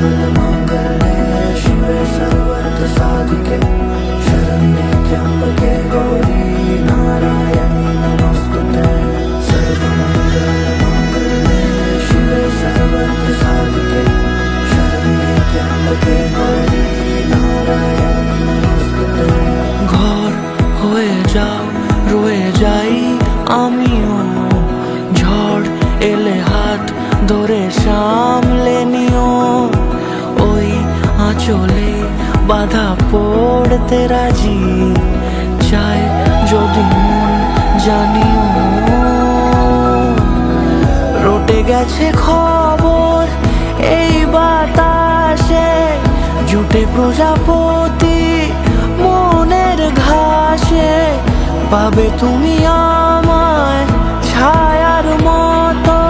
the আঁচলে বাধা পড়তে রাজি। চায় যদি মন, জানিও। রটে গেছে খবর, এই বাতাসে জুটে প্রজাপতি মনের ঘাসে। পাবে তুমি আমায় ছায়ার মতো,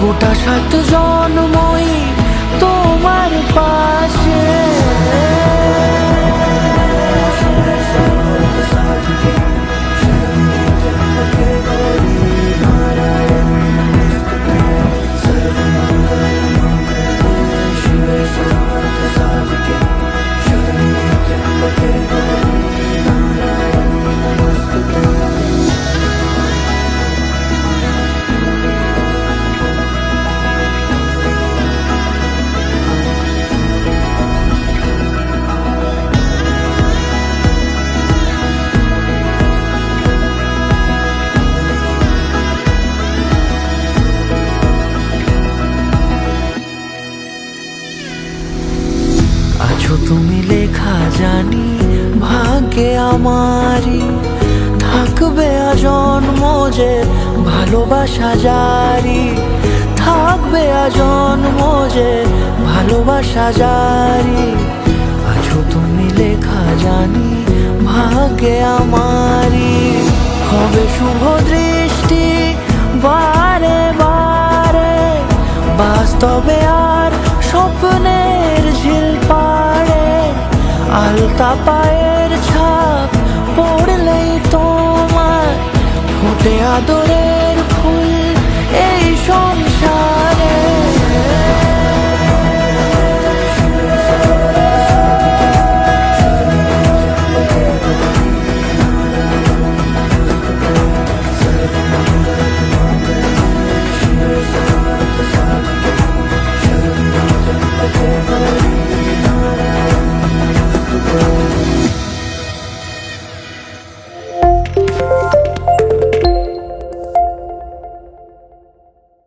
গোটা সাত জন্মই আছো তুমি লেখা জানি, ভাগ্যে আমারই। থাকবে আজন্ম যে ভালোবাসা জারি। থাকবে আজন্ম যে ভালোবাসা জারি। আছো তুমি লেখা জানি, ভাগ্যে আমারি হবে শুভ দৃষ্টি, বারে বারে। বাস্তবে আর আলতা পায়ের ছাপ পড়লেই তোমার ফুটে আদরের ফুল এই সংসার